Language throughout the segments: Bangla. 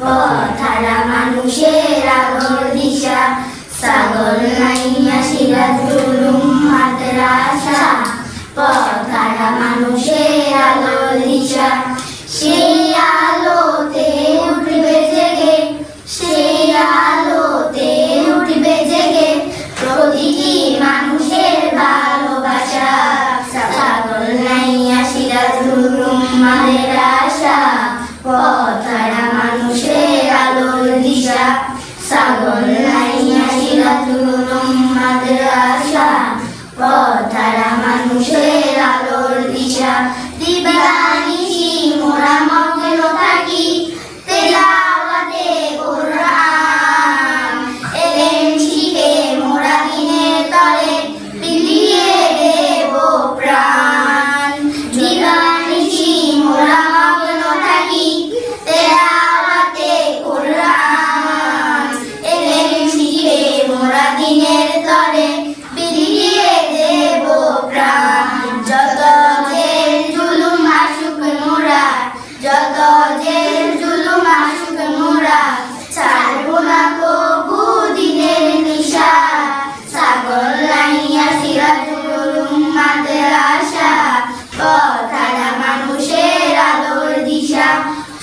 পথারা মানুষের আগর দিশা, সাগর নাইয়া সিরাজুলুম মাদ্রাসা। পথারা মানুষের আগর দিশা, সেই আলোতে উঠবে জেগে, সেই আলোতে উঠবে জেগে, প্রতিটি মানুষের ভালোবাসা। সাগর নাইয়া সিরাজুলুম মাদ্রাসা পথারা মাদ্রাসা পথারা মানুষের জেল জুলুম আসুক মোরা। ছাড়বো না কবু দিনের নিশা। সাগর লাইয়া সিরাজুলুম মাদ্রাসা পথারা মানুষের আলোর দিশা।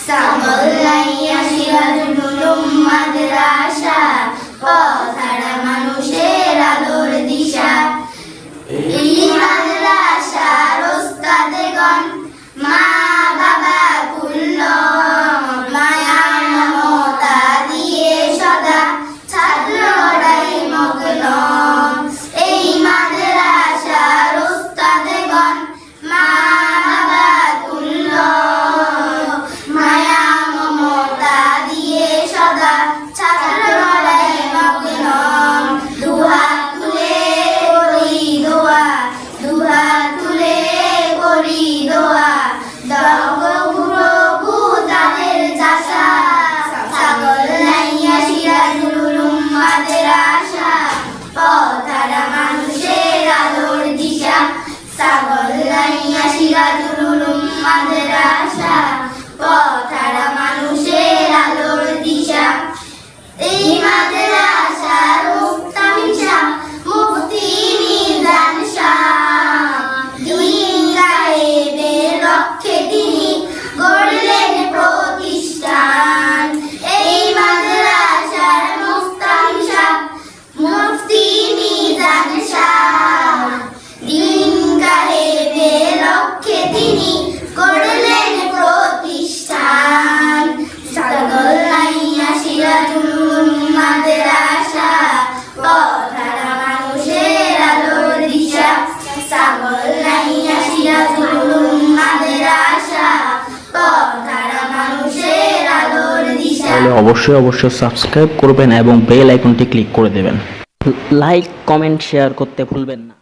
সাগর লাইয়া সিরাজুলুম মাদ্রাসা পথারা লাইয়া অবশ্যই অবশ্যই সাবস্ক্রাইব করবেন এবং বেল আইকনটি ক্লিক করে দেবেন। লাইক কমেন্ট শেয়ার করতে ভুলবেন না।